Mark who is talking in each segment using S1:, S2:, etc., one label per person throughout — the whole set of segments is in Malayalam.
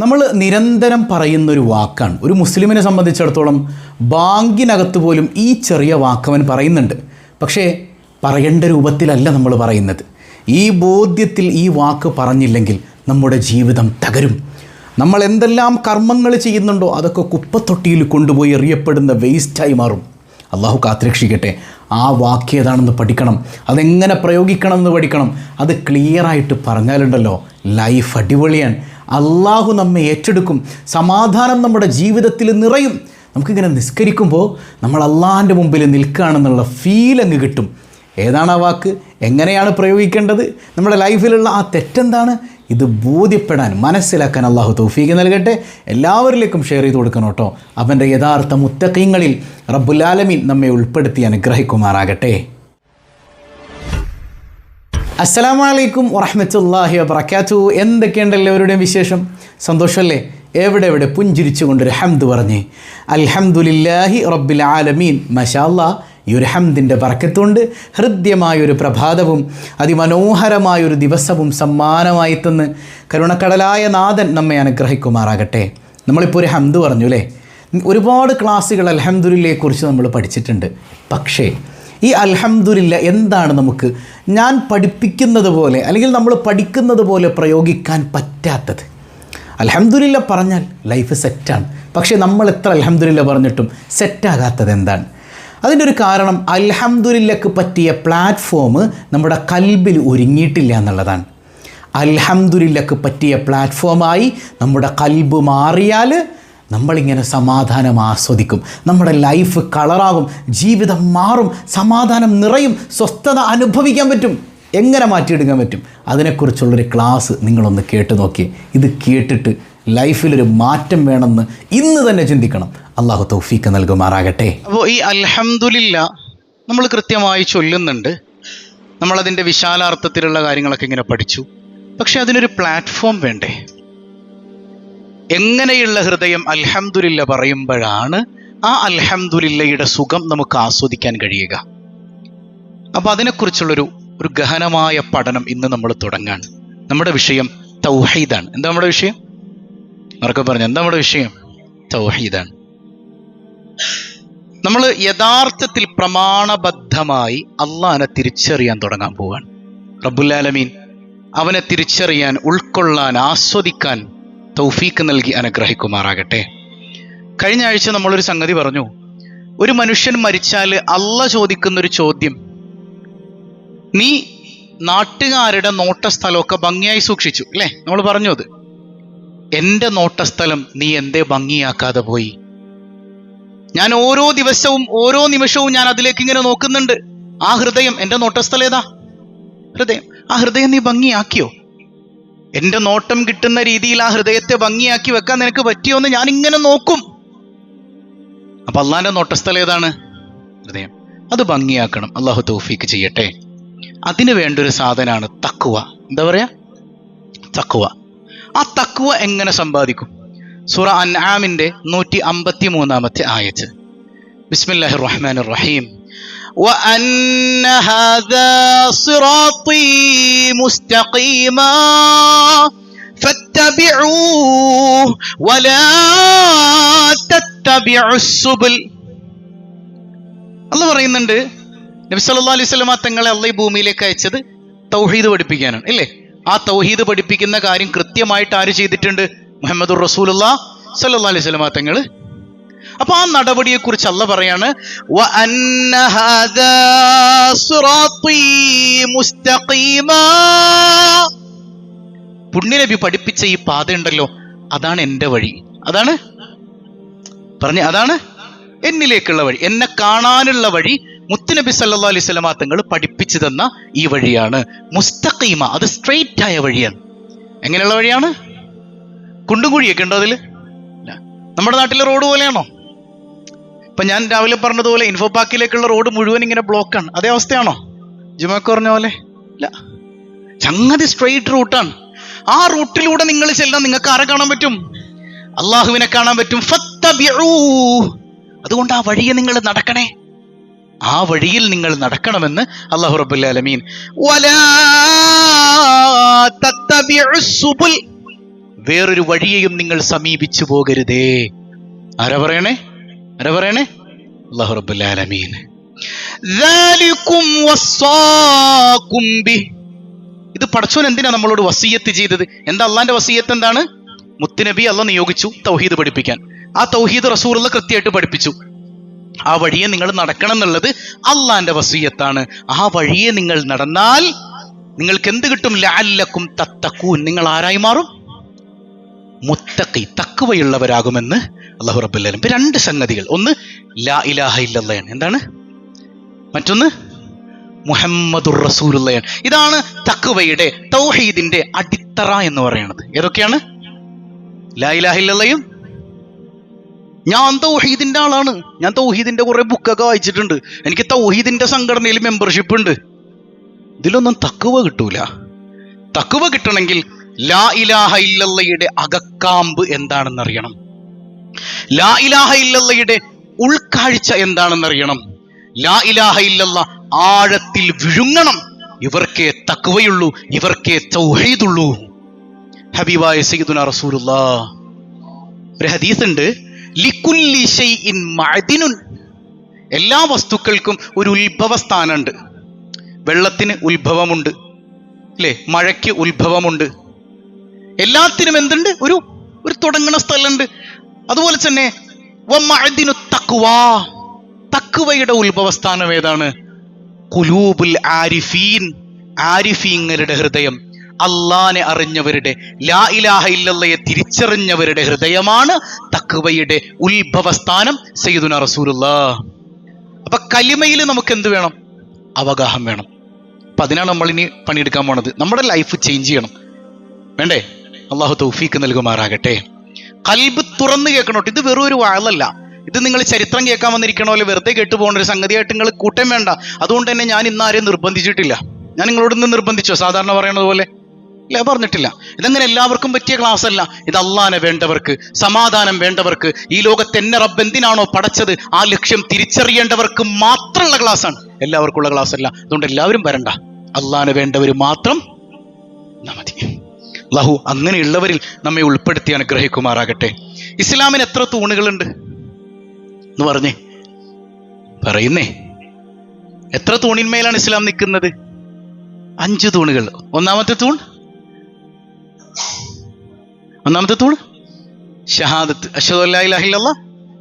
S1: നമ്മൾ നിരന്തരം പറയുന്നൊരു വാക്കാണ്. ഒരു മുസ്ലിമിനെ സംബന്ധിച്ചിടത്തോളം ബാങ്കിനകത്ത് പോലും ഈ ചെറിയ വാക്കവൻ പറയുന്നുണ്ട്. പക്ഷേ പറയേണ്ട രൂപത്തിലല്ല നമ്മൾ പറയുന്നത്. ഈ ബോധ്യത്തിൽ ഈ വാക്ക് പറഞ്ഞില്ലെങ്കിൽ നമ്മുടെ ജീവിതം തകരും. നമ്മൾ എന്തെല്ലാം കർമ്മങ്ങൾ ചെയ്യുന്നുണ്ടോ അതൊക്കെ കുപ്പത്തൊട്ടിയിൽ കൊണ്ടുപോയി എറിയപ്പെടുന്ന വേസ്റ്റായി മാറും. അള്ളാഹു കാത്തിരക്ഷിക്കട്ടെ. ആ വാക്ക് ഏതാണെന്ന് പഠിക്കണം. അതെങ്ങനെ പ്രയോഗിക്കണം എന്ന് പഠിക്കണം. അത് ക്ലിയറായിട്ട് പറഞ്ഞാലുണ്ടല്ലോ ലൈഫ് അടിപൊളിയാണ്. അള്ളാഹു നമ്മെ ഏറ്റെടുക്കും. സമാധാനം നമ്മുടെ ജീവിതത്തിൽ നിറയും. നമുക്കിങ്ങനെ നിസ്കരിക്കുമ്പോൾ നമ്മൾ അള്ളാഹിന്റെ മുമ്പിൽ നിൽക്കുകയാണെന്നുള്ള ഫീൽ അങ്ങ് കിട്ടും. ഏതാണ് ആ വാക്ക്? എങ്ങനെയാണ് പ്രയോഗിക്കേണ്ടത്? നമ്മുടെ ലൈഫിലുള്ള ആ തെറ്റെന്താണ്? ഇത് ബോധ്യപ്പെടാൻ മനസ്സിലാക്കാൻ അള്ളാഹു തൗഫീക്ക് നൽകട്ടെ. എല്ലാവരിലേക്കും ഷെയർ ചെയ്ത് കൊടുക്കണം കേട്ടോ. അവന്റെ യഥാർത്ഥ മുത്തക്കീങ്ങളിൽ റബ്ബുലാലമീൻ നമ്മെ ഉൾപ്പെടുത്തി അനുഗ്രഹിക്കുമാറാകട്ടെ. അസ്സലാമു വറഹമത്തല്ലാഹി വബറകാത്തു. എന്തൊക്കെയുണ്ട് എല്ലാവരുടെയും വിശേഷം? സന്തോഷമല്ലേ? എവിടെ എവിടെ പുഞ്ചിരിച്ചുകൊണ്ടൊരു ഹംദ് പറഞ്ഞ്. അൽഹംദുലില്ലാഹി റബ്ബിൽ ആലമീൻ. മഷാല്ലാ ഈ ഒരു ഹംദിന്റെ പറക്കത്തുകൊണ്ട് ഹൃദ്യമായൊരു പ്രഭാതവും അതിമനോഹരമായൊരു ദിവസവും സമ്മാനമായി തന്ന് കരുണക്കടലായ നാഥൻ നമ്മെ അനുഗ്രഹിക്കുമാറാകട്ടെ. നമ്മളിപ്പോൾ ഒരു ഹംദ് പറഞ്ഞു അല്ലേ ഒരുപാട് ക്ലാസ്സുകൾ അൽഹംദുലില്ലയെക്കുറിച്ച് നമ്മൾ പഠിച്ചിട്ടുണ്ട്. പക്ഷേ ഈ അൽഹംദുലില്ല എന്താണ് നമുക്ക്? ഞാൻ പഠിപ്പിക്കുന്നത് പോലെ അല്ലെങ്കിൽ നമ്മൾ പഠിക്കുന്നത് പോലെ പ്രയോഗിക്കാൻ പറ്റാത്തത്. അൽഹംദുലില്ല പറഞ്ഞാൽ ലൈഫ് സെറ്റാണ്. പക്ഷേ നമ്മൾ എത്ര അൽഹംദുലില്ല പറഞ്ഞിട്ടും സെറ്റാകാത്തത് എന്താണ്? അതിന്റെ ഒരു കാരണം അൽഹംദുലില്ലക്ക് പറ്റിയ പ്ലാറ്റ്ഫോം നമ്മുടെ കൽബിൽ ഒരുങ്ങിയിട്ടില്ല എന്നുള്ളതാണ്. അൽഹംദുലില്ലക്ക് പറ്റിയ പ്ലാറ്റ്ഫോമായി നമ്മുടെ കൽബ് മാറിയാൽ നമ്മളിങ്ങനെ സമാധാനം ആസ്വദിക്കും. നമ്മുടെ ലൈഫ് കളറാകും ജീവിതം മാറും സമാധാനം നിറയും സ്വസ്ഥത അനുഭവിക്കാൻ പറ്റും. എങ്ങനെ മാറ്റിയെടുക്കാൻ പറ്റും? അതിനെക്കുറിച്ചുള്ളൊരു ക്ലാസ് നിങ്ങളൊന്ന് കേട്ട് നോക്കി. ഇത് കേട്ടിട്ട് ലൈഫിലൊരു മാറ്റം വേണമെന്ന് ഇന്ന് തന്നെ ചിന്തിക്കണം. അള്ളാഹു തൗഫീക്ക് നൽകുമാറാകട്ടെ.
S2: അപ്പോൾ ഈ അൽഹംദുലില്ല നമ്മൾ കൃത്യമായി ചൊല്ലുന്നുണ്ട്. നമ്മളതിന്റെ വിശാലാർത്ഥത്തിലുള്ള കാര്യങ്ങളൊക്കെ ഇങ്ങനെ പഠിച്ചു. പക്ഷെ അതിനൊരു പ്ലാറ്റ്ഫോം വേണ്ടേ? എങ്ങനെയുള്ള ഹൃദയം അൽഹംദുലില്ല പറയുമ്പോഴാണ് ആ അൽഹംദുലില്ലയുടെ സുഖം നമുക്ക് ആസ്വദിക്കാൻ കഴിയുക. അപ്പോൾ അതിനെക്കുറിച്ചുള്ളൊരു ഒരു ഗഹനമായ പഠനം ഇന്ന് നമ്മൾ തുടങ്ങാണ്. നമ്മുടെ വിഷയം തൗഹീദാണ്. എന്താ നമ്മുടെ വിഷയം? മറക്കെ പറഞ്ഞു? എന്താ നമ്മുടെ വിഷയം? തൗഹീദാണ്. നമ്മൾ യഥാർത്ഥത്തിൽ പ്രമാണബദ്ധമായി അള്ളാഹിനെ തിരിച്ചറിയാൻ തുടങ്ങാൻ പോവാണ്. റബ്ബുല്ലാലമീൻ അവനെ തിരിച്ചറിയാൻ ഉൾക്കൊള്ളാൻ ആസ്വദിക്കാൻ തൗഫീക്ക് നൽകി അനുഗ്രഹിക്കുമാറാകട്ടെ. കഴിഞ്ഞ ആഴ്ച നമ്മളൊരു സംഗതി പറഞ്ഞു. ഒരു മനുഷ്യൻ മരിച്ചാൽ അല്ല ചോദിക്കുന്നൊരു ചോദ്യം. നീ നാട്ടുകാരുടെ നോട്ടസ്ഥലമൊക്കെ ഭംഗിയായി സൂക്ഷിച്ചു അല്ലേ? നമ്മൾ പറഞ്ഞു അത്. എന്റെ നോട്ടസ്ഥലം നീ എന്തേ ഭംഗിയാക്കാതെ പോയി? ഞാൻ ഓരോ ദിവസവും ഓരോ നിമിഷവും ഞാൻ അതിലേക്ക് ഇങ്ങനെ നോക്കുന്നുണ്ട്. ആ ഹൃദയം എന്റെ നോട്ടസ്ഥലേതാ? ഹൃദയം. ആ ഹൃദയം നീ ഭംഗിയാക്കിയോ? എന്റെ നോട്ടം കിട്ടുന്ന രീതിയിൽ ആ ഹൃദയത്തെ ഭംഗിയാക്കി വെക്കാൻ നിനക്ക് പറ്റിയോന്ന് ഞാൻ ഇങ്ങനെ നോക്കും. അപ്പൊ അള്ളാന്റെ നോട്ടസ്ഥലം ഏതാണ്? ഹൃദയം. അത് ഭംഗിയാക്കണം. അള്ളാഹു തൗഫീക്ക് ചെയ്യട്ടെ. അതിന് വേണ്ടൊരു സാധനമാണ് തക്കുവ എന്താ പറയാ? തക്കുവ ആ തക്കുവ എങ്ങനെ സമ്പാദിക്കും? സൂറ അൻആമിന്റെ നൂറ്റി അമ്പത്തി മൂന്നാമത്തെ ആയത്ത്. ബിസ്മില്ലാഹി റഹ്മാൻ റഹീം. وأن هذا صراطي مستقيما فاتبعوه ولا تتبعوا السبل അല്ല പറയുന്നുണ്ട് നബി സല്ലല്ലാഹു അലൈഹി വസല്ലമ തങ്ങളെ അള്ള ഈ ഭൂമിയിലേക്ക് അയച്ചത് തൗഹീദ് പഠിപ്പിക്കാനാണ് ഇല്ലേ ആ തൗഹീദ് പഠിപ്പിക്കുന്ന കാര്യം കൃത്യമായിട്ട് ആര് ചെയ്തിട്ടുണ്ട് മുഹമ്മദ് റസൂലുള്ള സല്ലല്ലാഹു അലൈഹി വസല്ലമ തങ്ങൾ അപ്പൊ ആ നടപടിയെ കുറിച്ച് അല്ല പറയാണ്. പുണ്യനബി പഠിപ്പിച്ച ഈ പാത ഉണ്ടല്ലോ അതാണ് എന്റെ വഴി. അതാണ്? പറഞ്ഞ അതാണ്? എന്നിലേക്കുള്ള വഴി. എന്നെ കാണാനുള്ള വഴി മുത്തുനബി സല്ലാ അലൈഹി സ്വലമാ തങ്ങൾ പഠിപ്പിച്ചു തന്ന ഈ വഴിയാണ്. മുസ്തഖീമ അത് സ്ട്രെയിറ്റ് ആയ വഴിയാണ്. എങ്ങനെയുള്ള വഴിയാണ്? കുണ്ടും കുഴിയൊക്കെ ഉണ്ടോ അതിൽ നമ്മുടെ നാട്ടിലെ റോഡ് പോലെയാണോ? ഇപ്പൊ ഞാൻ രാവിലെ പറഞ്ഞതുപോലെ ഇൻഫോ പാർക്കിലേക്കുള്ള റോഡ് മുഴുവൻ ഇങ്ങനെ ബ്ലോക്കാണ് അതേ അവസ്ഥയാണോ? ജിമാക്ക് പറഞ്ഞ പോലെ? ഇല്ല. ചങ്ങതി സ്ട്രെയിറ്റ് റൂട്ടാണ് ആ റൂട്ടിലൂടെ നിങ്ങൾ ചെല്ലാൻ നിങ്ങൾക്ക് ആരെ കാണാൻ പറ്റും? അള്ളാഹുവിനെ കാണാൻ പറ്റും. അതുകൊണ്ട് ആ വഴിയെ നിങ്ങൾ നടക്കണേ. ആ വഴിയിൽ നിങ്ങൾ നടക്കണമെന്ന് അള്ളാഹു റബുല്ലാലമീൻ വേറൊരു വഴിയെയും നിങ്ങൾ സമീപിച്ചു പോകരുതേ. ആരാ പറയണേ? ആരാ പറയണേ? അള്ളാഹു റബുല്ലാലമീൻ ഇത് പഠിച്ചോൻ എന്തിനാ നമ്മളോട് വസീയത്ത് ചെയ്തത്? എന്താ അള്ളാന്റെ വസീയത്ത് എന്താണ്? മുത്തുനബി അള്ള നിയോഗിച്ചു തൗഹീദ് പഠിപ്പിക്കാൻ. ആ തൗഹീദ് റസൂറുള്ള കൃത്യമായിട്ട് പഠിപ്പിച്ചു. ആ വഴിയെ നിങ്ങൾ നടക്കണം എന്നുള്ളത് അള്ളാന്റെ വസീയത്താണ്. ആ വഴിയെ നിങ്ങൾ നടന്നാൽ നിങ്ങൾക്ക് എന്ത് കിട്ടും? ലാലക്കും തത്തക്കൂൻ നിങ്ങൾ ആരായി മാറും? മുത്തക്കൈ തക്കുവയുള്ളവരാകുമെന്ന് അള്ളാഹു റബ്ബുല്ലാലും ഇപ്പൊ രണ്ട് സംഗതികൾ. ഒന്ന് ലാ ഇലാഹ ഇല്ലല്ലയാണ്. എന്താണ്? മറ്റൊന്ന് മുഹമ്മദുർ റസൂലുള്ളയാണ്. ഇതാണ് തക്കുവയുടെ തൗഹീദിന്റെ അടിത്തറ എന്ന് പറയുന്നത്. ഏതൊക്കെയാണ്? ലാ ഇലാഹ ഇല്ലല്ലയും ഞാൻ തൗഹീദിന്റെ ആളാണ്. ഞാൻ തൗഹീദിന്റെ കുറെ ബുക്കൊക്കെ വായിച്ചിട്ടുണ്ട്. എനിക്ക് തൗഹീദിന്റെ സംഘടനയിൽ മെമ്പർഷിപ്പ് ഉണ്ട്. ഇതിലൊന്നും തക്കുവ കിട്ടൂല. തക്കുവ കിട്ടണമെങ്കിൽ ലാ ഇലാഹ ഇല്ലയുടെ അകക്കാമ്പ് എന്താണെന്ന് അറിയണം. ലാ ഇലാഹ ഇല്ലല്ലയുടെ ഉൾക്കാഴ്ച എന്താണെന്നറിയണം. ലാ ഇലാഹ ഇല്ലല്ല ആഴത്തിൽ വിഴുങ്ങണം. ഇവർക്കേ തക്കുവയുള്ളൂ ഇവർക്കേ തൗഹീദുള്ളൂ. ഹബീബായ സയ്യിദുന റസൂലുള്ളാ. ഒരു ഹദീസ് ഉണ്ട് ലിക്കുല്ലി ഷൈഇൻ മഅദിനുൻ. എല്ലാ വസ്തുക്കൾക്കും ഒരു ഉത്ഭവ സ്ഥാനമുണ്ട്. വെള്ളത്തിന് ഉത്ഭവമുണ്ട് അല്ലേ? മഴയ്ക്ക് ഉത്ഭവമുണ്ട്. എല്ലാത്തിനും എന്തുണ്ട്? ഒരു ഒരു തുടങ്ങണ സ്ഥലമുണ്ട്. അതുപോലെ തന്നെ തക്കുവയുടെ ഉത്ഭവസ്ഥാനം ഏതാണ്? കുലൂബുൽ ആരിഫീൻ ആരിഫീങ്ങളുടെ ഹൃദയം. അള്ളാനെ അറിഞ്ഞവരുടെ ലാ ഇലാഹ ഇല്ലയെ തിരിച്ചറിഞ്ഞവരുടെ ഹൃദയമാണ് തക്കുവയുടെ ഉത്ഭവസ്ഥാനം സയ്യിദുന റസൂലുള്ള. അപ്പൊ കലിമയിൽ നമുക്ക് എന്ത് വേണം? അവഗാഹം വേണം. അപ്പൊ അതിനാണ് നമ്മൾ ഇനി പണിയെടുക്കാൻ പോണത്. നമ്മുടെ ലൈഫ് ചേഞ്ച് ചെയ്യണം. വേണ്ടേ? അള്ളാഹു തൗഫീക്ക് നൽകുമാറാകട്ടെ. കൽബ് തുറന്ന് കേൾക്കണോട്ട്? ഇത് വെറും ഒരു വാഴല്ല ഇത് നിങ്ങൾ ചരിത്രം കേൾക്കാൻ വന്നിരിക്കണോ അല്ലെ വെറുതെ കേട്ടു ഒരു സംഗതിയായിട്ട് നിങ്ങൾ കൂട്ടം വേണ്ട. അതുകൊണ്ട് തന്നെ ഞാൻ ഇന്ന് ആരെയും നിർബന്ധിച്ചിട്ടില്ല. ഞാൻ നിങ്ങളോട് ഇന്ന് നിർബന്ധിച്ചോ? സാധാരണ പറയണത് പോലെ? ഇല്ല പറഞ്ഞിട്ടില്ല. ഇതങ്ങനെ എല്ലാവർക്കും പറ്റിയ ക്ലാസ് അല്ല. ഇത് അള്ളാനെ വേണ്ടവർക്ക് സമാധാനം വേണ്ടവർക്ക് ഈ ലോകത്ത് എന്നെ റബ്ബ് എന്തിനാണോ പടച്ചത്? ആ ലക്ഷ്യം തിരിച്ചറിയേണ്ടവർക്ക് മാത്രമുള്ള ക്ലാസ് ആണ്. എല്ലാവർക്കുള്ള ക്ലാസ് അല്ല. അതുകൊണ്ട് എല്ലാവരും വരണ്ട. അള്ളാനെ വേണ്ടവർ മാത്രം മതി. അള്ളാഹു അങ്ങനെയുള്ളവരിൽ നമ്മെ ഉൾപ്പെടുത്തി അനുഗ്രഹിക്കുമാറാകട്ടെ. ഇസ്ലാമിന് എത്ര തൂണുകളുണ്ട്? എന്ന് പറഞ്ഞേ. പറയുന്നേ. എത്ര തൂണിന്മേലാണ് ഇസ്ലാം നിൽക്കുന്നത്? അഞ്ച് തൂണുകൾ. ഒന്നാമത്തെ തൂൺ? ഒന്നാമത്തെ തൂൺ? ഷഹാദത്ത്.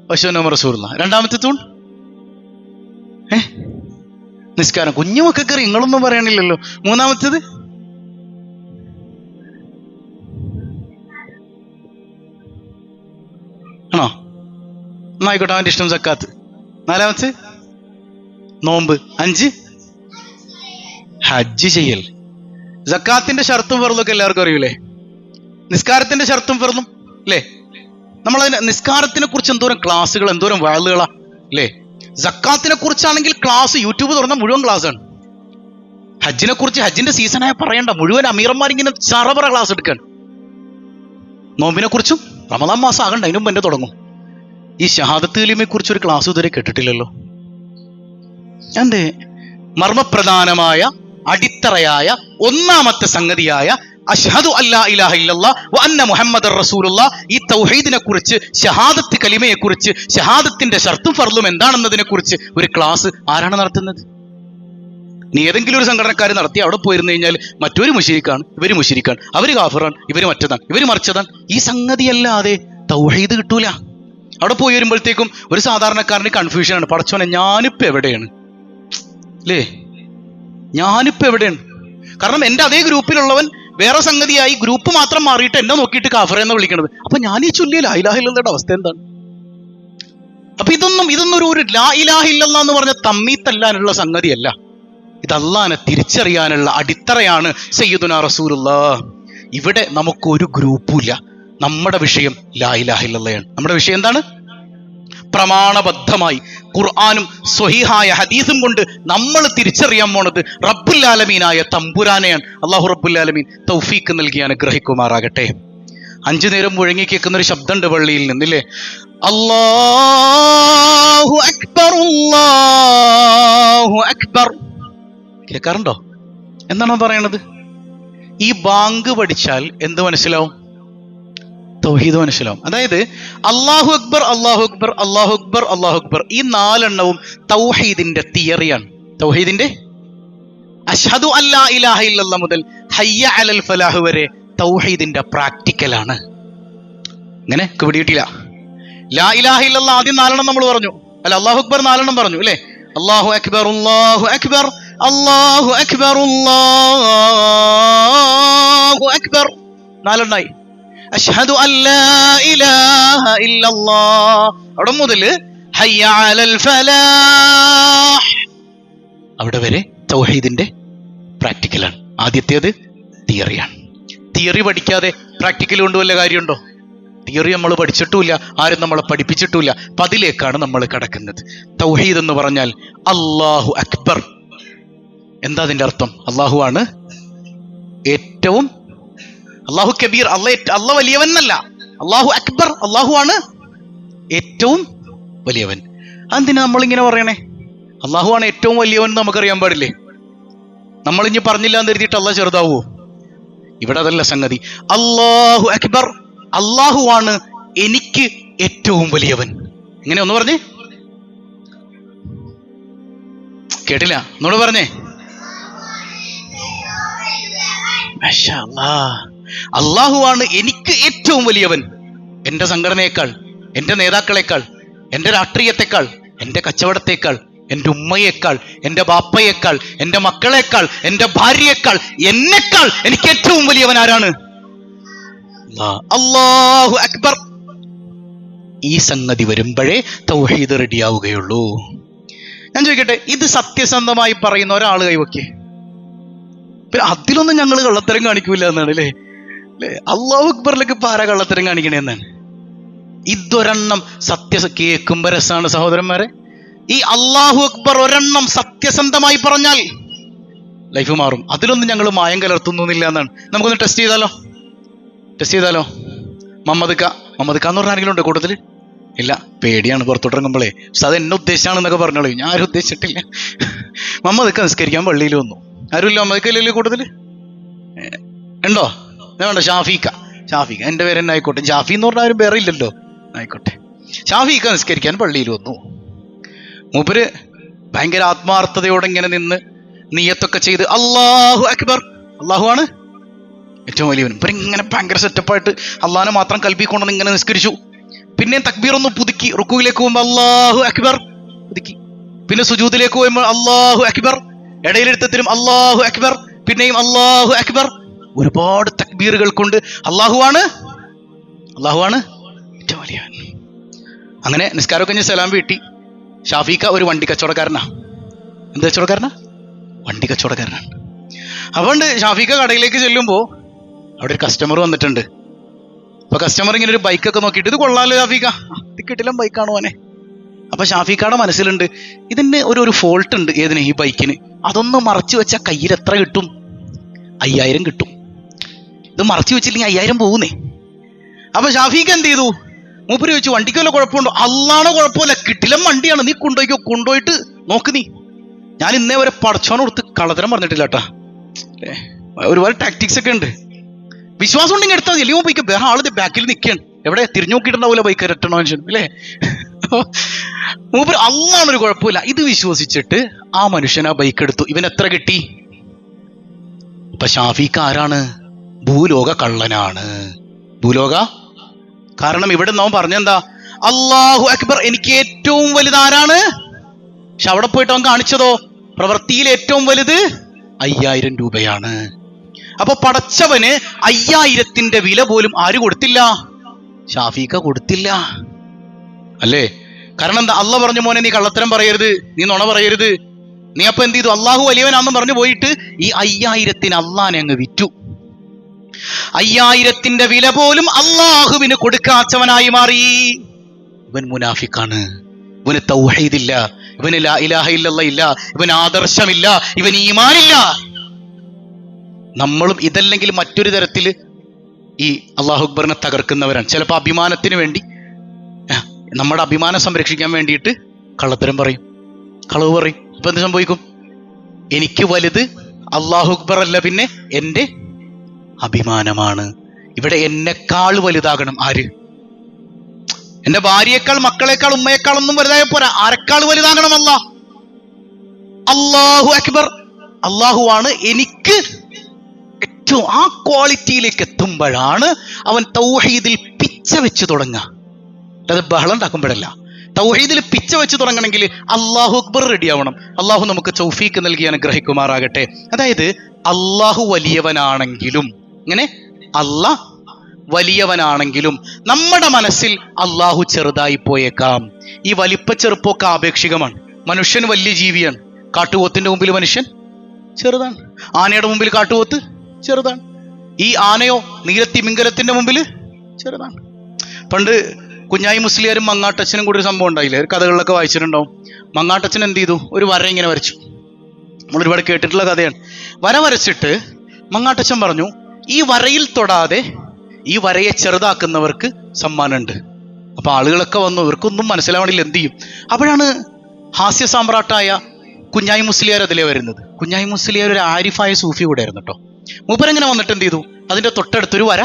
S2: വഅഷ്ഹദു അന്ന റസൂലുള്ളാഹ് രണ്ടാമത്തെ തൂൺ? ഏ? നിസ്കാരം. കുഞ്ഞു മക്കൾക്ക് നിങ്ങളൊന്നും പറയണില്ലല്ലോ. മൂന്നാമത്തേത്? എന്നായിക്കോട്ടെ അവന്റെ ഇഷ്ടം സക്കാത്ത്. നാലാമത്തെ നോമ്പ്. അഞ്ച്? ഹജ്ജ് ചെയ്യൽ. സക്കാത്തിന്റെ ഷർത്തും ഫറലൊക്കെ എല്ലാവർക്കും അറിയൂലേ? നിസ്കാരത്തിന്റെ ഷർത്തും ഫറലും അല്ലേ നമ്മൾ അതിന് നിസ്കാരത്തിനെ കുറിച്ച് എന്തോരം ക്ലാസ്സുകൾ എന്തോരം വാളുകളാ അല്ലേ സക്കാത്തിനെ കുറിച്ചാണെങ്കിൽ ക്ലാസ് യൂട്യൂബ് തുറന്ന മുഴുവൻ ക്ലാസ് ആണ് ഹജ്ജിനെ കുറിച്ച് ഹജ്ജിന്റെ സീസണായ പറയണ്ട മുഴുവൻ അമീറന്മാരിങ്ങനെ ചറപറ ക്ലാസ് എടുക്കാൻ. നോമ്പിനെ കുറിച്ചും റമദാൻ മാസം ആകണ്ട അതിനും മുമ്പ് എന്നെ തുടങ്ങും. ഈ ഷഹാദത്ത് കലീമയെക്കുറിച്ച് കുറിച്ച് ഒരു ക്ലാസ് ഇതുവരെ കേട്ടിട്ടില്ലല്ലോ. എന്തേ? മർമ്മപ്രധാനമായ അടിത്തറയായ ഒന്നാമത്തെ സംഗതിയായ അഷ്ഹദു അല്ലാ ഇലാഹ ഇല്ലല്ലാ വ അന്ന മുഹമ്മദ് റസൂലുള്ള. ഈ തൗഹീദിനെ കുറിച്ച് ഷഹാദത്ത് കലിമയെ കുറിച്ച് ഷഹാദത്തിന്റെ ഷർത്തും ഫർലും എന്താണെന്നതിനെ കുറിച്ച് ഒരു ക്ലാസ് ആരാണ് നടത്തുന്നത്? നീ ഏതെങ്കിലും ഒരു സംഘടനക്കാർ നടത്തി അവിടെ പോയിരുന്നു കഴിഞ്ഞാൽ മറ്റൊരു മുഷിരിക്കാണ് ഇവർ മുഷിരിക്കാണ് അവർ കാഫറാണ് ഇവർ മറ്റതാണ് ഇവർ മറിച്ചതാണ്. ഈ സംഗതിയല്ലാതെ തൗഹീദ് കിട്ടൂല. അവിടെ പോയി വരുമ്പോഴത്തേക്കും ഒരു സാധാരണക്കാരന് കൺഫ്യൂഷനാണ് പടച്ചോനെ ഞാനിപ്പോ എവിടെയാണ്? അല്ലേ ഞാനിപ്പോ എവിടെയാണ്? കാരണം എന്റെ അതേ ഗ്രൂപ്പിലുള്ളവൻ വേറെ സംഗതിയായി ഗ്രൂപ്പ് മാത്രം മാറിയിട്ട് എന്നെ നോക്കിയിട്ട് കാഫറ എന്ന് വിളിക്കണത്. അപ്പൊ ഞാൻ ഈ ചൊല്ലിയ ലായിലാഹില്ലയുടെ അവസ്ഥ എന്താണ്? അപ്പൊ ഇതൊന്നും ഇതൊന്നും ഒരു ഒരു ലാ എന്ന് പറഞ്ഞ തമ്മി തല്ലാനുള്ള സംഗതിയല്ല. ഇത് അള്ളാനെ തിരിച്ചറിയാനുള്ള അടിത്തറയാണ് സയ്യിദുന റസൂലുള്ള. ഇവിടെ നമുക്കൊരു ഗ്രൂപ്പുമില്ല നമ്മുടെ വിഷയം ലാ ഇലാഹില്ലയാണ് നമ്മുടെ വിഷയം എന്താണ്? പ്രമാണബദ്ധമായി. ഖുർആാനും സ്വഹിഹായ ഹദീസും കൊണ്ട് നമ്മൾ തിരിച്ചറിയാൻ പോണത് റബ്ബുല്ലാലമീനായ തമ്പുരാനെയാണ്. അള്ളാഹു റബ്ബുല്ലാലമീൻ തൗഫീക്ക് നൽകി അനുഗ്രഹിക്കുമാറാകട്ടെ. അഞ്ചു നേരം മുഴങ്ങി കേൾക്കുന്ന ഒരു ശബ്ദമുണ്ട് പള്ളിയിൽ നിന്നില്ലേ? അല്ലാഹു അക്ബർ അല്ലാഹു അക്ബർ. കേൾക്കാറുണ്ടോ? എന്താണോ പറയണത്? ഈ ബാങ്ക് പഠിച്ചാൽ എന്ത് മനസ്സിലാവും? തൗഹീദ് മനസ്സിലാവും അതായത് അള്ളാഹു അക്ബർ അള്ളാഹു അക്ബർ അള്ളാഹു അക്ബർ അള്ളാഹു അക്ബർ. ഈ നാലെണ്ണവും തൗഹീദിന്റെ തിയറിയാണ്. തൗഹീദിന്റെ? അഷദു അല്ലാ ഇലാഹ ഇല്ലല്ല മുതൽ ഹയ്യ അലൽ ഫലാഹ് വരെ തൗഹീദിന്റെ പ്രാക്ടിക്കലാണ്. ഇങ്ങനെ പിടിയിട്ടില്ല ലാ ഇലാഹ ഇല്ലല്ല ആദ്യം നാലെണ്ണം നമ്മൾ പറഞ്ഞു. അല്ല അള്ളാഹു അക്ബർ നാലെണ്ണം പറഞ്ഞു അല്ലേ? അള്ളാഹു അക്ബർ അള്ളാഹു അക്ബർ അള്ളാഹു അക്ബർ അള്ളാഹു അക്ബർ. നാലെണ്ണായി. അഷ്ഹദു അല്ലാ ഇലാഹ ഇല്ലല്ലാഹ്. അവിടെ മുതൽ ഹയ്യ അലൽ ഫലാഹ്. അവിടെ വരെ തൗഹീദിന്റെ പ്രാക്ടിക്കലാണ് ആദ്യത്തേത് തിയറിയാണ് തിയറി പഠിക്കാതെ പ്രാക്ടിക്കൽ കൊണ്ട് വല്ല കാര്യമുണ്ടോ? തിയറി നമ്മൾ പഠിച്ചിട്ടുമില്ല ആരും നമ്മളെ പഠിപ്പിച്ചിട്ടുമില്ല. അപ്പൊ അതിലേക്കാണ് നമ്മൾ കിടക്കുന്നത്. തൗഹീദ് എന്ന് പറഞ്ഞാൽ അള്ളാഹു അക്ബർ. എന്താ അതിന്റെ അർത്ഥം? അള്ളാഹു ആണ് ഏറ്റവും അള്ളാഹു കബീർ അല്ല അല്ല വലിയവൻ എന്നല്ല അള്ളാഹു അക്ബർ അള്ളാഹു ആണ് ഏറ്റവും വലിയവൻ. അതെന്തിനാ നമ്മളിങ്ങനെ പറയണേ? അള്ളാഹു ആണ് ഏറ്റവും വലിയവൻ എന്ന് നമുക്കറിയാൻ പാടില്ലേ? നമ്മൾ ഇനി പറഞ്ഞില്ല എന്ന് കരുതിയിട്ട് അള്ളാഹ് ചെറുതാവോ? ഇവിടെ അതല്ല സംഗതി. അള്ളാഹു അക്ബർ അള്ളാഹു ആണ് എനിക്ക് ഏറ്റവും വലിയവൻ. ഇങ്ങനെ ഒന്ന് പറഞ്ഞേ? കേട്ടില്ല? എന്നോട് പറഞ്ഞേ. അല്ലാ. അള്ളാഹു ആണ് എനിക്ക് ഏറ്റവും വലിയവൻ. എന്റെ സംഘടനയേക്കാൾ എന്റെ നേതാക്കളെക്കാൾ എന്റെ രാഷ്ട്രീയത്തെക്കാൾ എന്റെ കച്ചവടത്തേക്കാൾ എന്റെ ഉമ്മയേക്കാൾ എന്റെ ബാപ്പയേക്കാൾ എന്റെ മക്കളെക്കാൾ എന്റെ ഭാര്യയേക്കാൾ എന്നെക്കാൾ എനിക്ക് ഏറ്റവും വലിയവൻ ആരാണ്? അള്ളാഹു അക്ബർ. ഈ സംഗതി വരുമ്പോഴേ തൗഹീദ് റെഡിയാവുകയുള്ളൂ. ഞാൻ ചോദിക്കട്ടെ ഇത് സത്യസന്ധമായി പറയുന്ന ഒരാൾ കൈവക്കേ. പിന്നെ അതിലൊന്നും ഞങ്ങൾ കള്ളത്തരം കാണിക്കൂല എന്നാണ് അല്ലേ? അല്ലേ? അള്ളാഹു അക്ബറിലേക്ക് പാര കള്ളത്തരം കാണിക്കണേ എന്നാണ് ഇതൊരെണ്ണം സത്യ കേൾക്കുമ്പോ രസാണ് സഹോദരന്മാരെ. ഈ അള്ളാഹു അക്ബർ ഒരെണ്ണം സത്യസന്ധമായി പറഞ്ഞാൽ ലൈഫ് മാറും. അതിലൊന്നും ഞങ്ങൾ മായം കലർത്തുന്നില്ല എന്നാണ് നമുക്കൊന്ന് ടെസ്റ്റ് ചെയ്താലോ? ടെസ്റ്റ് ചെയ്താലോ? മമ്മദ് ക മമ്മദ് ക എന്ന് പറഞ്ഞ ആരെങ്കിലും ഉണ്ടോ കൂട്ടത്തിൽ? ഇല്ല. പേടിയാണ് പുറത്തോട്ടിറങ്ങുമ്പോഴേ പക്ഷെ അത് എന്നെ ഉദ്ദേശിച്ചാണെന്നൊക്കെ പറഞ്ഞോളൂ. ഞാൻ ആരും ഉദ്ദേശിച്ചിട്ടില്ല. മമ്മദ് ക നിസ്കരിക്കാൻ പള്ളിയിൽ വന്നു. ആരുമില്ല മമ്മദ് കല്ലേ കൂട്ടത്തിൽ? ഉണ്ടോ? വേണ്ട ഷാഫീക്ക ഷാഫീക്ക എന്റെ പേര് തന്നെ ആയിക്കോട്ടെ. ഷാഫി എന്ന് പറഞ്ഞാൽ ആരും വേറെ ഇല്ലല്ലോ. ആയിക്കോട്ടെ. ഷാഫീക്ക നിസ്കരിക്കാൻ പള്ളിയിൽ വന്നു. മൂപ്പര് ഭയങ്കര ആത്മാർത്ഥതയോടെ ഇങ്ങനെ നിന്ന് നീയത്തൊക്കെ ചെയ്ത് അള്ളാഹു അക്ബർ. അള്ളാഹു ആണ് ഏറ്റവും വലിയവൻ. ഇവർ ഇങ്ങനെ ഭയങ്കര സെറ്റപ്പായിട്ട് അള്ളാഹിനെ മാത്രം കൽപ്പിക്കൊണ്ടെന്ന് ഇങ്ങനെ നിസ്കരിച്ചു. പിന്നെ തക്ബീർ ഒന്ന് പുതുക്കി. റുക്കുവിലേക്ക് പോകുമ്പോൾ അള്ളാഹു അക്ബർ പുതുക്കി. പിന്നെ സുജൂദിലേക്ക് പോകുമ്പോൾ അള്ളാഹു അക്ബർ. ഇടയിലെടുത്തും അള്ളാഹു അക്ബർ. പിന്നെയും അള്ളാഹു അക്ബർ. ഒരുപാട് തക്ബീറുകൾ കൊണ്ട് അള്ളാഹു ആണ് അള്ളാഹു ആണ് ഏറ്റവും വലിയവൻ. അങ്ങനെ നിസ്കാരം കഴിഞ്ഞ് സലാം വീട്ടി. ഷാഫീക്ക ഒരു വണ്ടി കച്ചവടക്കാരനാ. എന്ത് കച്ചവടക്കാരനാ? വണ്ടി കച്ചവടക്കാരനാണ്. അതുകൊണ്ട് ഷാഫീഖ കടയിലേക്ക് ചെല്ലുമ്പോൾ അവിടെ ഒരു കസ്റ്റമർ വന്നിട്ടുണ്ട്. അപ്പൊ കസ്റ്റമർ ഇങ്ങനെ ഒരു ബൈക്കൊക്കെ നോക്കിയിട്ട് ഇത് കൊള്ളാലോ ഷാഫീഖ. "ആ, ഇത് കിട്ടില്ല ബൈക്കാണ് മോനെ? അപ്പൊ ഷാഫിക്കയുടെ മനസ്സിലുണ്ട് ഇതിന് ഒരു ഒരു ഫോൾട്ട് ഉണ്ട് ഏതിന് ഈ ബൈക്കിന് അതൊന്ന് മറച്ചു വെച്ചാൽ കയ്യിൽ എത്ര കിട്ടും? അയ്യായിരം കിട്ടും. ഇത് മറച്ചു വെച്ചില്ലെങ്കിൽ അയ്യായിരം പോകുന്നേ അപ്പൊ ഷാഫീഖ് എന്ത് ചെയ്തു? മൂപ്പര് ചോദിച്ചു വണ്ടിക്ക് വല്ല കുഴപ്പമുണ്ടോ? അല്ലാണോ കുഴപ്പമില്ല. കിട്ടിലും വണ്ടിയാണ്. നീ കൊണ്ടുപോയിക്കോ കൊണ്ടുപോയിട്ട് നോക്ക് നീ. ഞാൻ ഇന്നേ വരെ പടച്ചോനെ കൊടുത്ത് കള്ളത്തരം പറഞ്ഞിട്ടില്ല കേട്ടാ. ഒരുപാട് ടാക്ടിക്സ് ഒക്കെ ഉണ്ട്. വിശ്വാസം ഉണ്ടെങ്കിൽ എടുത്താൽ മതി. അല്ലെങ്കിൽ പോയിക്കോ വേറെ ആൾ ബാക്കിൽ നിൽക്കുകയാണ് എവിടെ? തിരിഞ്ഞു നോക്കിയിട്ടുണ്ടാവില്ല ബൈക്ക് റിട്ടേൺ മനുഷ്യൻ അല്ലേ മൂപ്പര് അള്ളാണൊരു കുഴപ്പമില്ല. ഇത് വിശ്വസിച്ചിട്ട് ആ മനുഷ്യൻ ആ ബൈക്ക് എടുത്തു. ഇവൻ എത്ര കിട്ടി? ഇപ്പൊ ഷാഫിക്ക് ആരാണ്? ഭൂലോക കള്ളനാണ്. ഭൂലോക? കാരണം ഇവിടെ നാം പറഞ്ഞെന്താ? അള്ളാഹു അക്ബർ എനിക്ക് ഏറ്റവും വലുത് ആരാണ്? പക്ഷെ അവിടെ പോയിട്ട് അവൻ കാണിച്ചതോ? പ്രവൃത്തിയിൽ ഏറ്റവും വലുത് അയ്യായിരം രൂപയാണ്. അപ്പൊ പടച്ചവന് അയ്യായിരത്തിന്റെ വില പോലും ആര് കൊടുത്തില്ല? ഷാഫിക്ക കൊടുത്തില്ല. അല്ലേ? കാരണം എന്താ? അല്ല പറഞ്ഞു മോനെ നീ കള്ളത്തരം പറയരുത്. നീ നുണ പറയരുത്. നീ അപ്പൊ എന്ത് ചെയ്തു? അള്ളാഹു വലിയവനാന്ന് പറഞ്ഞു പോയിട്ട് ഈ അയ്യായിരത്തിന് അള്ളാനെ അങ്ങ് വിറ്റു. അയ്യായിരത്തിന്റെ വില പോലും അള്ളാഹുവിന് കൊടുക്കാത്തവനായി മാറി. ഇവൻ മുനാഫിക്കാണ്. ഇവന് തൗഹീദില്ല. ഇവന് ലാ ഇലാഹ ഇല്ലല്ല ഇല്ല. ഇവൻ ആദർശമില്ല. ഇവൻ ഈമാനില്ല. നമ്മളും ഇതല്ലെങ്കിൽ മറ്റൊരു തരത്തിൽ ഈ അള്ളാഹു അക്ബറിനെ തകർക്കുന്നവരാണ്. ചിലപ്പോൾ അഭിമാനത്തിന് വേണ്ടി നമ്മുടെ അഭിമാനം സംരക്ഷിക്കാൻ വേണ്ടിയിട്ട് കള്ളത്തരം പറയും. കളവ് പറയും. ഇപ്പൊ എന്ത് സംഭവിക്കും? എനിക്ക് വലുത് അള്ളാഹു അക്ബർ അല്ല പിന്നെ എന്റെ അഭിമാനമാണ്. ഇവിടെ എന്നെക്കാൾ വലുതാകണം ആര്? എന്റെ ഭാര്യയേക്കാൾ മക്കളെക്കാൾ ഉമ്മയേക്കാൾ ഒന്നും വലുതായ പോരാ. ആരെക്കാൾ വലുതാകണം അല്ല? അള്ളാഹു അക്ബർ. അള്ളാഹുവാണ് എനിക്ക് ഏറ്റവും ആ ക്വാളിറ്റിയിലേക്ക് എത്തുമ്പോഴാണ് അവൻ തൗഹീദിൽ പിച്ച വെച്ച് തുടങ്ങുക. അത് ബഹളം ഉണ്ടാക്കുമ്പോഴല്ല. തൗഹീദിൽ പിച്ച വെച്ച് തുടങ്ങണമെങ്കിൽ അള്ളാഹു അക്ബർ റെഡി ആവണം അള്ളാഹു നമുക്ക് ചൗഫീക്ക് നൽകി അനുഗ്രഹിക്കുമാറാകട്ടെ. അതായത് അള്ളാഹു വലിയവനാണെങ്കിലും ഇങ്ങനെ അല്ല വലിയവനാണെങ്കിലും നമ്മുടെ മനസ്സിൽ അള്ളാഹു ചെറുതായി പോയേക്കാം. ഈ വലിപ്പ ചെറുപ്പമൊക്കെ ആപേക്ഷികമാണ്. മനുഷ്യൻ വലിയ ജീവിയാണ്. കാട്ടുപോത്തിന്റെ മുമ്പിൽ മനുഷ്യൻ ചെറുതാണ്. ആനയുടെ മുമ്പിൽ കാട്ടുപോത്ത് ചെറുതാണ്. ഈ ആനയോ നീലത്തി നീലത്തിമിംഗലത്തിന്റെ മുമ്പിൽ ചെറുതാണ്. പണ്ട് കുഞ്ഞായി മുസ്ലിയാരും മങ്ങാട്ടച്ചനും കൂടി ഒരു സംഭവം ഉണ്ടായില്ലേ? കഥകളിലൊക്കെ വായിച്ചിട്ടുണ്ടാവും. മങ്ങാട്ടച്ചൻ എന്ത് ചെയ്തു? ഒരു വര ഇങ്ങനെ വരച്ചു. നമ്മൾ ഒരുപാട് കേട്ടിട്ടുള്ള കഥയാണ്. വര വരച്ചിട്ട് മങ്ങാട്ടച്ചൻ പറഞ്ഞു ഈ വരയിൽ തൊടാതെ ഈ വരയെ ചെറുതാക്കുന്നവർക്ക് സമ്മാനമുണ്ട്. അപ്പോൾ ആളുകളൊക്കെ വന്നു ഇവർക്കൊന്നും മനസ്സിലാവണില്ല എന്ത് ചെയ്യും? അപ്പോഴാണ് ഹാസ്യ സാമ്രാട്ടായ കുഞ്ഞായി മുസ്ലിയാർ അതിലേ വരുന്നത്. കുഞ്ഞായി മുസ്ലിയാർ ഒരു ആരിഫായ സൂഫി കൂടെ ആയിരുന്നു കേട്ടോ മൂപ്പരെങ്ങനെ വന്നിട്ട് എന്ത് ചെയ്തു? അതിന്റെ തൊട്ടടുത്തൊരു വര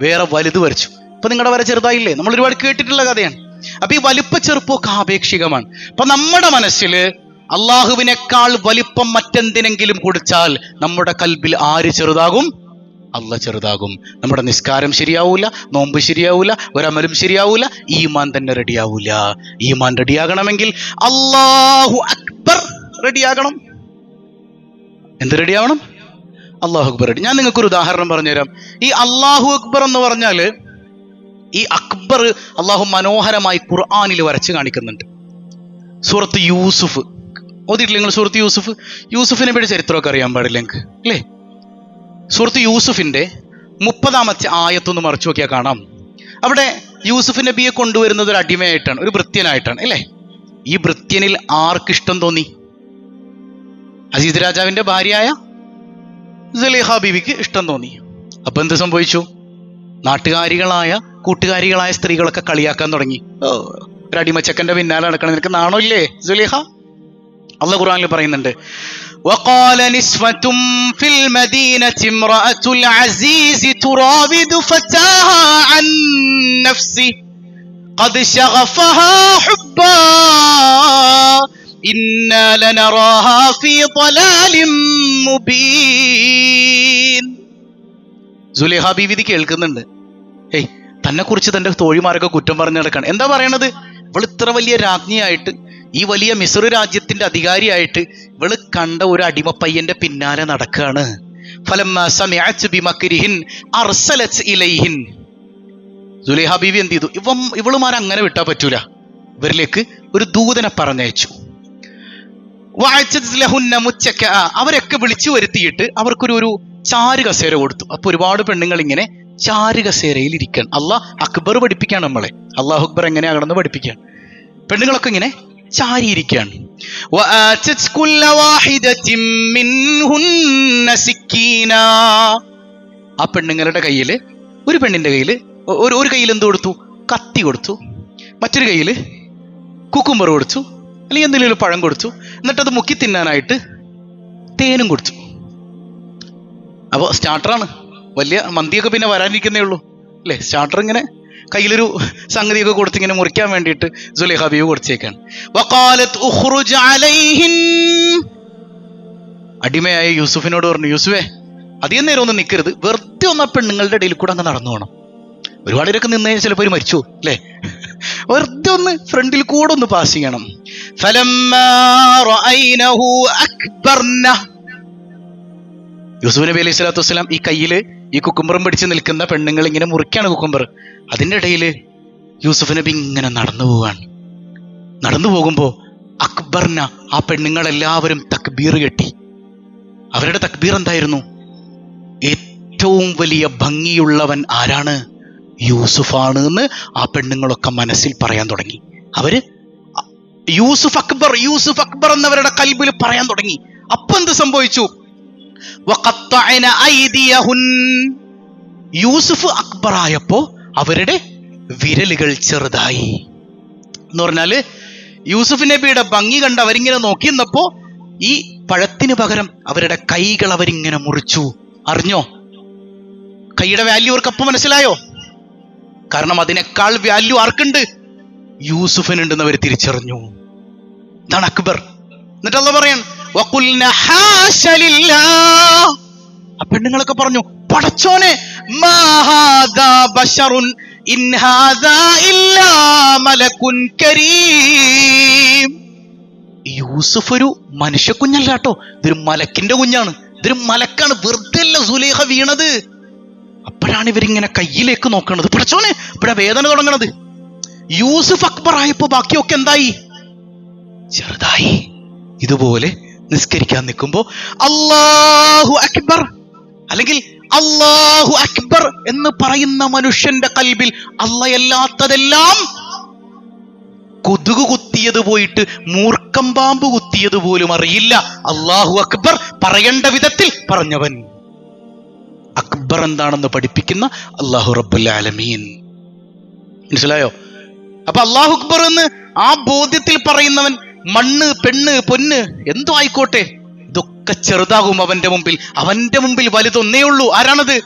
S2: വേറെ വലുത് വരച്ചു. അപ്പൊ നിങ്ങളുടെ വര ചെറുതായില്ലേ? നമ്മൾ ഒരുപാട് കേട്ടിട്ടുള്ള കഥയാണ്. അപ്പൊ ഈ വലിപ്പ ചെറുപ്പമൊക്കെ ആപേക്ഷികമാണ്. അപ്പൊ നമ്മുടെ മനസ്സിൽ അള്ളാഹുവിനേക്കാൾ വലിപ്പം മറ്റെന്തിനെങ്കിലും കൊടുത്താൽ നമ്മുടെ കൽബിൽ ആര് ചെറുതാകും? അല്ല ചെറുതാകും. നമ്മുടെ നിസ്കാരം ശരിയാവൂല നോമ്പ് ശരിയാവൂല ഒരമലും ശരിയാവൂല ഈമാൻ തന്നെ റെഡിയാവൂല. ഈമാൻ റെഡിയാകണമെങ്കിൽ അള്ളാഹു അക്ബർ റെഡിയാകണം. എന്ത് റെഡിയാവണം? അള്ളാഹു അക്ബർ റെഡി. ഞാൻ നിങ്ങൾക്കൊരു ഉദാഹരണം പറഞ്ഞുതരാം. ഈ അള്ളാഹു അക്ബർ എന്ന് പറഞ്ഞാൽ ഈ അക്ബർ അള്ളാഹു മനോഹരമായി ഖുർആാനിൽ വരച്ച് കാണിക്കുന്നുണ്ട്. സൂറത്ത് യൂസുഫ്. ഓതിയിട്ടില്ല നിങ്ങൾ സൂറത്ത് യൂസുഫ്? യൂസുഫിനെ പറ്റി ചരിത്രമൊക്കെ അറിയാൻ പാടില്ല നിങ്ങൾക്ക്? അല്ലേ? സൂറത്ത് യൂസുഫിന്റെ മുപ്പതാമത്തെ ആയത്തൊന്ന് മറച്ചു നോക്കിയാൽ കാണാം. അവിടെ യൂസുഫ് നബിയെ കൊണ്ടുവരുന്നത് ഒരു അടിമയായിട്ടാണ് ഒരു ഭൃത്യനായിട്ടാണ് അല്ലേ? ഈ ഭൃത്യനിൽ ആർക്കിഷ്ടം തോന്നി? അസീദ് രാജാവിന്റെ ഭാര്യയായ സലേഹ ബീവിക്ക് ഇഷ്ടം തോന്നി. അപ്പൊ എന്ത് സംഭവിച്ചു? നാട്ടുകാരികളായ കൂട്ടുകാരികളായ സ്ത്രീകളൊക്കെ കളിയാക്കാൻ തുടങ്ങി. ഓ ഒരു അടിമച്ചക്കന്റെ പിന്നാലെ നടക്കണം നിനക്ക് നാണോ ഇല്ലേ സുലേഹ? അള്ള ഖുറാനിൽ പറയുന്നുണ്ട് وقال نسوة في المدينة امرأة العزيز تراود فتاها عن نفسه قد شغفها حبا إنا لنراها في ضلال مبين സുലേഹ ബീവി ഇത് കേൾക്കുന്നുണ്ട് ഏയ് തന്നെ കുറിച്ച് തന്റെ തോഴിമാരൊക്കെ കുറ്റം പറഞ്ഞു നടക്കാണ് എന്താ പറയണത് ഇവൾ ഇത്ര വലിയ രാജ്ഞിയായിട്ട് ഈ വലിയ മിസ്ര രാജ്യത്തിന്റെ അധികാരിയായിട്ട് ഇവൾ കണ്ട ഒരു അടിമപ്പയ്യന്റെ പിന്നാലെ നടക്കുകയാണ് സുലേഹ എന്ത് ചെയ്തു? ഇവം ഇവളുമാരെ അങ്ങനെ വിട്ടാ പറ്റൂല. ഇവരിലേക്ക് ഒരു ദൂതനെ പറഞ്ഞയച്ചു. അവരൊക്കെ വിളിച്ചു വരുത്തിയിട്ട് അവർക്കൊരു ഒരു ചാരു കസേര കൊടുത്തു. അപ്പൊ ഒരുപാട് പെണ്ണുങ്ങൾ ഇങ്ങനെ ചാരു കസേരയിൽ ഇരിക്കാൻ അള്ളാഹ് അക്ബർ പഠിപ്പിക്കാൻ നമ്മളെ. അള്ളാഹു അക്ബർ എങ്ങനെയാകണമെന്ന് പഠിപ്പിക്കാൻ പെണ്ണുങ്ങളൊക്കെ ഇങ്ങനെ ചാരിയിരിക്കുകയാണ്. ആ പെണ്ണുങ്ങളുടെ കയ്യിൽ ഒരു പെണ്ണിന്റെ കയ്യിൽ ഒരു ഒരു കയ്യിൽ എന്ത് കൊടുത്തു? കത്തി കൊടുത്തു. മറ്റൊരു കയ്യിൽ കുക്കുംബർ കൊടുത്തു അല്ലെങ്കിൽ എന്തെങ്കിലും ഒരു പഴം കൊടുത്തു. എന്നിട്ടത് മുക്കി തിന്നാനായിട്ട് തേനും കൊടുത്തു. അപ്പോൾ സ്റ്റാർട്ടറാണ് വലിയ മന്തിയൊക്കെ പിന്നെ വരാനിരിക്കുന്നേ ഉള്ളൂ. അല്ലേ? സ്റ്റാർട്ടർ ഇങ്ങനെ കയ്യിലൊരു സംഗതിയൊക്കെ കൊടുത്ത് ഇങ്ങനെ മുറിക്കാൻ വേണ്ടിയിട്ട് സുലൈഹ ബീവ് കൊടുത്തേക്കാണ് അടിമയായ യൂസുഫിനോട് പറഞ്ഞു യൂസുഫേ അധികം നേരം ഒന്ന് നിൽക്കരുത് വെറുതെ ഒന്ന് അപ്പം നിങ്ങളുടെ ഇടയിൽ കൂടെ അങ്ങ് നടന്നു പോകണം ഒരുപാട് പേരൊക്കെ നിന്ന് ചിലപ്പോൾ മരിച്ചു അല്ലേ? വെറുതെ ഒന്ന് ഫ്രണ്ടിൽ കൂടെ ഒന്ന് പാസ് ചെയ്യണം. ഫലം യൂസുഫ് നബി അലൈഹി സ്വലാത്തു വസ്സലാം ഈ കയ്യിൽ ഈ കുക്കുംബറും പിടിച്ച് നിൽക്കുന്ന പെണ്ണുങ്ങൾ ഇങ്ങനെ മുറിക്കാണ് കുക്കുംബർ. അതിന്റെ ഇടയിൽ യൂസുഫ് നബി ഇങ്ങനെ നടന്നു പോവാണ്. നടന്നു പോകുമ്പോൾ അക്ബറിന ആ പെണ്ണുങ്ങളെല്ലാവരും തക്ബീർ കെട്ടി. അവരുടെ തക്ബീർ എന്തായിരുന്നു? ഏറ്റവും വലിയ ഭംഗിയുള്ളവൻ ആരാണ്? യൂസുഫാണ് എന്ന് ആ പെണ്ണുങ്ങളൊക്കെ മനസ്സിൽ പറയാൻ തുടങ്ങി. അവർ യൂസുഫ് അക്ബർ യൂസുഫ് അക്ബർ എന്നവരുടെ കൽബിൽ പറയാൻ തുടങ്ങി. അപ്പൊ എന്ത് സംഭവിച്ചു. യൂസുഫ് അക്ബറായപ്പോ അവരുടെ വിരലുകൾ ചെറുതായി. എന്ന് പറഞ്ഞാൽ യൂസുഫ് നബിയുടെ ഭംഗി കണ്ട് അവരിങ്ങനെ നോക്കി നിന്നപ്പോ ഈ പഴത്തിന് പകരം അവരുടെ കൈകൾ അവരിങ്ങനെ മുറിച്ചു. അറിഞ്ഞോ? കൈയുടെ വാല്യൂ അവർക്ക് അപ്പം മനസ്സിലായോ? കാരണം അതിനേക്കാൾ വാല്യൂ ആർക്കുണ്ട്? യൂസുഫിനുണ്ടെന്ന് അവർ തിരിച്ചറിഞ്ഞു. ഇതാണ് അക്ബർ. എന്നിട്ട് അല്ല. ആ പെണ്ണുങ്ങളൊക്കെ പറഞ്ഞു പടച്ചോനെ കരീം. യൂസുഫ് ഒരു മനുഷ്യ കുഞ്ഞല്ല കേട്ടോ ഇതൊരു മലക്കിന്റെ കുഞ്ഞാണ് ഇതൊരു മലക്കാണ് വെറുതെ അല്ല സുലേഖ വീണത്. അപ്പോഴാണ് ഇവരിങ്ങനെ കയ്യിലേക്ക് നോക്കണത്. പഠിച്ചോനെ ഇവിടെ വേദന തുടങ്ങണത്. യൂസുഫ് അക്ബർ ആയപ്പോ ബാക്കിയൊക്കെ എന്തായി? ചെറുതായി. ഇതുപോലെ നിസ്കരിക്കാൻ നിൽക്കുമ്പോ അള്ളാഹു അക്ബർ. അല്ലെങ്കിൽ അള്ളാഹു അക്ബർ എന്ന് പറയുന്ന മനുഷ്യന്റെ കൽബിൽ അല്ലയല്ലാത്തതെല്ലാം കൊതുക് കുത്തിയത് പോയിട്ട് മൂർക്കം പാമ്പ് കുത്തിയത് പോലും അറിയില്ല. അള്ളാഹു അക്ബർ പറയേണ്ട വിധത്തിൽ പറഞ്ഞവൻ. അക്ബർ എന്താണെന്ന് പഠിപ്പിക്കുന്ന അള്ളാഹു റബ്ബുൽ മനസ്സിലായോ? അപ്പൊ അള്ളാഹു അക്ബർ എന്ന് ആ ബോധ്യത്തിൽ പറയുന്നവൻ മണ്ണ് പെണ്ണ് പൊന്ന് എന്തോ ആയിക്കോട്ടെ. ഇതൊക്കെ ചെറുതാകും അവന്റെ മുമ്പിൽ. അവന്റെ മുമ്പിൽ വലുതൊന്നേ ഉള്ളൂ. ആരാണത്?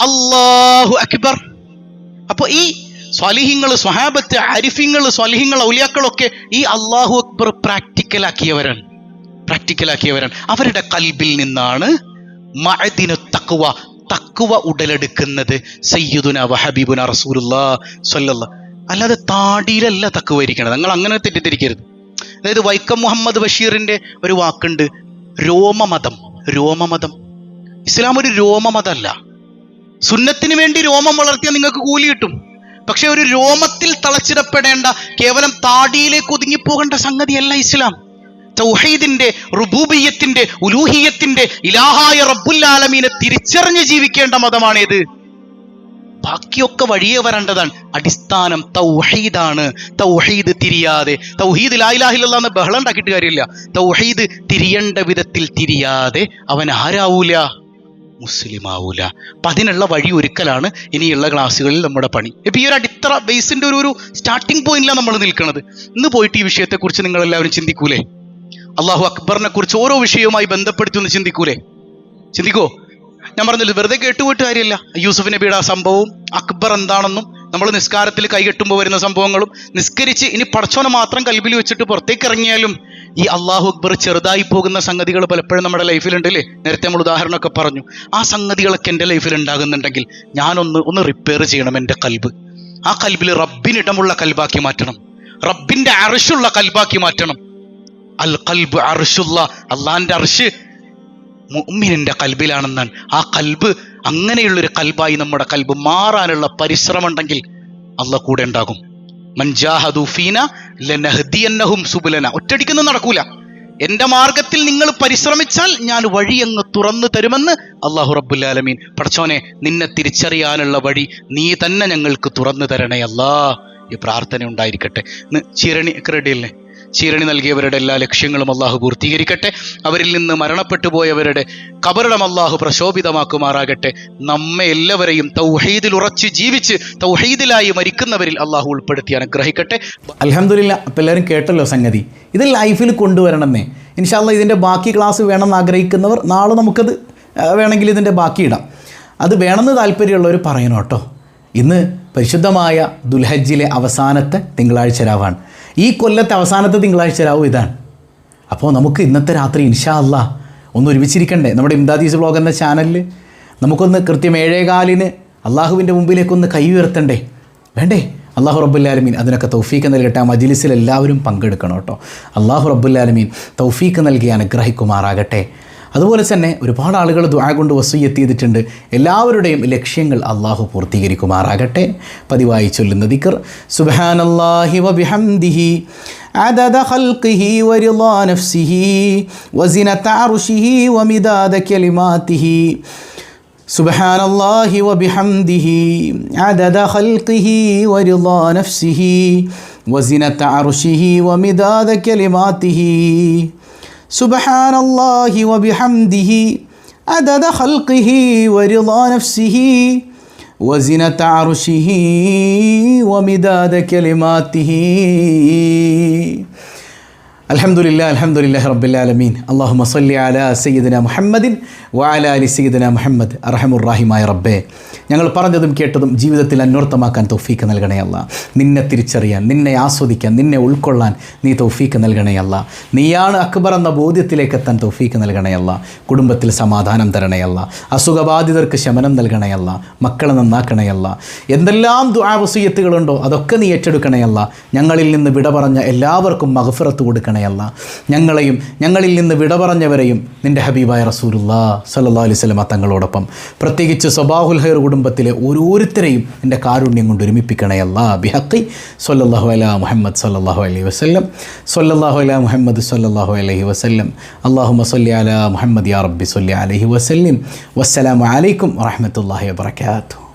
S2: അള്ളാഹു അക്ബർ. അപ്പൊ ഈ സ്വാലിഹിങ്ങൾ സ്വഹാബത്ത് അരിഫിങ്ങൾ സ്വാലിഹിങ്ങൾ ഔലിയാക്കളൊക്കെ ഈ അള്ളാഹു അക്ബർ പ്രാക്ടിക്കലാക്കിയവരാണ്. പ്രാക്ടിക്കലാക്കിയവരാണ്. അവരുടെ കൽബിൽ നിന്നാണ് മഅദിനു തക്വ തക്വ ഉടലെടുക്കുന്നത് സയ്യുദുന വഹബീബുന റസൂലുല്ലാ സ്വല്ല അല്ലാതെ താടിയിലല്ല തക്കുവ ഇരിക്കണത്. നിങ്ങൾ അങ്ങനെ തെറ്റിദ്ധരിക്കരുത്. അതായത് വൈക്കം മുഹമ്മദ് ബഷീറിന്റെ ഒരു വാക്കുണ്ട്. രോമമതം രോമമതം. ഇസ്ലാം ഒരു രോമമതമല്ല സുന്നത്തിന് വേണ്ടി രോമം വളർത്തിയാൽ നിങ്ങൾക്ക് കൂലി കിട്ടും. പക്ഷെ ഒരു രോമത്തിൽ തളച്ചിടപ്പെടേണ്ട കേവലം താടിയിലേക്ക് ഒതുങ്ങിപ്പോകേണ്ട സംഗതിയല്ല ഇസ്ലാം. തൗഹീദിന്റെ റുബൂബിയത്തിന്റെ ഉലൂഹിയത്തിന്റെ ഇലാഹായ റബ്ബുല്ലാലമീനെ തിരിച്ചറിഞ്ഞ് ജീവിക്കേണ്ട മതമാണേത്. ബാക്കിയൊക്കെ വഴിയെ വരേണ്ടതാണ്. അടിസ്ഥാനം തൗഹീദാണ്. തൗഹീദ് തിരിയാതെ. തൗഹീദ് ലായിലാഹില്ല എന്ന് ബഹളം ഉണ്ടാക്കിയിട്ട് കാര്യമില്ല. തൗഹീദ് തിരിയേണ്ട വിധത്തിൽ തിരിയാതെ അവൻ ആരാവൂല? മുസ്ലിം ആവൂല അപ്പൊ അതിനുള്ള വഴി ഒരുക്കലാണ് ഇനിയുള്ള ക്ലാസ്സുകളിൽ നമ്മുടെ പണി. ഇപ്പൊ ഈ ഒരു അടിത്തറ ബേസിന്റെ ഒരു ഒരു സ്റ്റാർട്ടിംഗ് പോയിന്റിലാണ് നമ്മൾ നിൽക്കുന്നത് ഇന്ന് പോയിട്ട് ഈ വിഷയത്തെക്കുറിച്ച് നിങ്ങൾ എല്ലാവരും ചിന്തിക്കൂലേ? അള്ളാഹു അക്ബറിനെ കുറിച്ച് ഓരോ വിഷയവുമായി ബന്ധപ്പെടുത്തി ഒന്ന് ചിന്തിക്കൂലേ? ചിന്തിക്കോ? ഞാൻ പറഞ്ഞില്ല വെറുതെ കേട്ടുപോയിട്ട് കാര്യമില്ല യൂസുഫ് നബിയുടെ ആ സംഭവവും അക്ബർ എന്താണെന്നും നമ്മൾ നിസ്കാരത്തിൽ കൈകെട്ടുമ്പോൾ വരുന്ന സംഭവങ്ങളും നിസ്കരിച്ച് ഇനി പടച്ചോനെ മാത്രം കൽബിൽ വെച്ചിട്ട് പുറത്തേക്ക് ഇറങ്ങിയാലും ഈ അള്ളാഹു അക്ബർ ചെറുതായി പോകുന്ന സംഗതികൾ പലപ്പോഴും നമ്മുടെ ലൈഫിലുണ്ട് അല്ലേ? നേരത്തെ നമ്മൾ ഉദാഹരണമൊക്കെ പറഞ്ഞു. ആ സംഗതികളൊക്കെ എന്റെ ലൈഫിൽ ഉണ്ടാകുന്നുണ്ടെങ്കിൽ ഞാനൊന്ന് ഒന്ന് റിപ്പയർ ചെയ്യണം എന്റെ കൽബ്. ആ കൽബിൽ റബ്ബിനിടമുള്ള കൽബാക്കി മാറ്റണം. റബ്ബിന്റെ അർഷുള്ള കൽബാക്കി മാറ്റണം. അൽ കൽബ് അർഷുള്ള അള്ളാഹിന്റെ അർഷ് മുഅ്മിനിന്റെ കൽബിലാണെന്നാണ്. ആ കൽബ് അങ്ങനെയുള്ളൊരു കൽബായി നമ്മുടെ കൽബ് മാറാനുള്ള പരിശ്രമം ഉണ്ടെങ്കിൽ അല്ല കൂടെ ഉണ്ടാകും. മൻജാഹദു ലനഹദിയന്നഹും സുബുലന. ഒറ്റടിക്കൊന്നും നടക്കൂല. എന്റെ മാർഗത്തിൽ നിങ്ങൾ പരിശ്രമിച്ചാൽ ഞാൻ വഴി അങ്ങ് തുറന്നു തരുമെന്ന് അള്ളാഹു റബ്ബുല്ലാലമീൻ പടച്ചോനെ നിന്നെ തിരിച്ചറിയാനുള്ള വഴി നീ തന്നെ ഞങ്ങൾക്ക് തുറന്നു തരണേ അല്ലാ ഈ പ്രാർത്ഥന ഉണ്ടായിരിക്കട്ടെ. ചിരണി ക്രെഡിയല്ലേ ചീരണി നൽകിയവരുടെ എല്ലാ ലക്ഷ്യങ്ങളും അള്ളാഹു പൂർത്തീകരിക്കട്ടെ. അവരിൽ നിന്ന് മരണപ്പെട്ടു പോയവരുടെ കബറിടം അള്ളാഹു പ്രശോഭിതമാക്കുമാറാകട്ടെ. നമ്മെ എല്ലാവരെയും തൗഹീദിൽ ഉറച്ച് ജീവിച്ച് തൗഹീദിലായി മരിക്കുന്നവരിൽ അള്ളാഹു ഉൾപ്പെടുത്തി അനുഗ്രഹിക്കട്ടെ.
S1: അലഹമില്ല അപ്പം എല്ലാവരും കേട്ടല്ലോ സംഗതി. ഇത് ലൈഫിൽ കൊണ്ടുവരണമെന്നേ. ഇൻഷാല്ല ഇതിന്റെ ബാക്കി ക്ലാസ് വേണമെന്ന് ആഗ്രഹിക്കുന്നവർ നാളെ നമുക്കത് വേണമെങ്കിൽ ഇതിന്റെ ബാക്കി ഇടാം. അത് വേണമെന്ന് താല്പര്യമുള്ളവർ പറയണം കേട്ടോ. ഇന്ന് പരിശുദ്ധമായ ദുൽഹജ്ജിലെ അവസാനത്തെ തിങ്കളാഴ്ച രാവാണ്. ഈ കൊല്ലത്തെ അവസാനത്തെ തിങ്കളാഴ്ച രാവും ഇതാണ്. അപ്പോൾ നമുക്ക് ഇന്നത്തെ രാത്രി ഇൻഷാ അല്ല ഒന്ന് ഒരുമിച്ചിരിക്കണ്ടേ. നമ്മുടെ ഇംദാദീസ് വ്ളോഗ് എന്ന ചാനലിൽ നമുക്കൊന്ന് കൃത്യം ഏഴേകാലിന് അള്ളാഹുവിന്റെ മുമ്പിലേക്കൊന്ന് കൈ ഉയർത്തണ്ടേ. വേണ്ടേ? അള്ളാഹു റബ്ബുല്ലാലമീൻ അതിനൊക്കെ തൗഫീക്ക് നൽകട്ടെ. ആ മജിലിസിൽ എല്ലാവരും പങ്കെടുക്കണം കേട്ടോ. അള്ളാഹു റബ്ബുല്ലാലമീൻ തൗഫീക്ക് നൽകി അനുഗ്രഹിക്കുമാറാകട്ടെ. അതുപോലെ തന്നെ ഒരുപാട് ആളുകൾ ദുആ കൊണ്ട് വസൂയത്ത് ചെയ്തിട്ടുണ്ട് എല്ലാവരുടെയും ലക്ഷ്യങ്ങൾ അള്ളാഹു പൂർത്തീകരിക്കുമാറാകട്ടെ പതിവായി ചൊല്ലുന്ന ദിക്കർ സുബാനല്ലാഹി വബിഹംദിഹി عدد خلقه ورضا نفسه وزنة عرشه ومداد كلماته سبحان الله وبحمده عدد خلقه ورضا نفسه وزنة عرشه ومداد كلماته سبحان الله وبحمده عدد خلقه ورضا نفسه وزنة عرشه ومداد كلماته الحمد لله الحمد لله رب العالمين اللهم صل على سيدنا محمد وعلى آل سيدنا محمد أرحم الراحمين يا ربي ഞങ്ങൾ പറഞ്ഞതും കേട്ടതും ജീവിതത്തിൽ അന്വർത്ഥമാക്കാൻ തൗഫീക്ക് നൽകണയല്ല നിന്നെ തിരിച്ചറിയാൻ നിന്നെ ആസ്വദിക്കാൻ നിന്നെ ഉൾക്കൊള്ളാൻ നീ തൗഫീക്ക് നൽകണയല്ല നീയാണ് അക്ബർ എന്ന ബോധ്യത്തിലേക്ക് എത്താൻ തൗഫീക്ക് നൽകണയല്ല കുടുംബത്തിൽ സമാധാനം തരണയല്ല അസുഖബാധിതർക്ക് ശമനം നൽകണയല്ല മക്കളെ നന്നാക്കണയല്ല എന്തെല്ലാം ദുആവസീയത്തുകളുണ്ടോ അതൊക്കെ നീ ഏറ്റെടുക്കണയല്ല ഞങ്ങളിൽ നിന്ന് വിട പറഞ്ഞ എല്ലാവർക്കും മഹഫിറത്ത് കൊടുക്കണയല്ല ഞങ്ങളെയും ഞങ്ങളിൽ നിന്ന് വിട പറഞ്ഞവരെയും നിന്റെ ഹബീബായ റസൂലുല്ലാ സല്ലാ വസല്ലം തങ്ങളോടൊപ്പം. പ്രത്യേകിച്ച് സ്വബാഹുൽ ഹൈർ കുടുംബത്തിലെ ഓരോരുത്തരെയും എന്റെ കാരുണ്യം കൊണ്ട് ഒരുമിപ്പിക്കണേ അല്ലാ ബിഹക്കി സൊല്ലാഹു അല മുഹമ്മദ് സല്ലാഹു അലൈഹി വസ്ല്ലം. സൊല്ലാഹു അല മുഹമ്മദ് സല്ലാഹു അലൈഹി വസ്ല്ലം. അള്ളാഹു മസല്ലി അല മുഹമ്മദ് യാ റബ്ബി സല്ലി അലൈഹി വസല്ലിം. വസ്സലാമു അലൈക്കും വറഹമത്തല്ലാഹി വാത്തു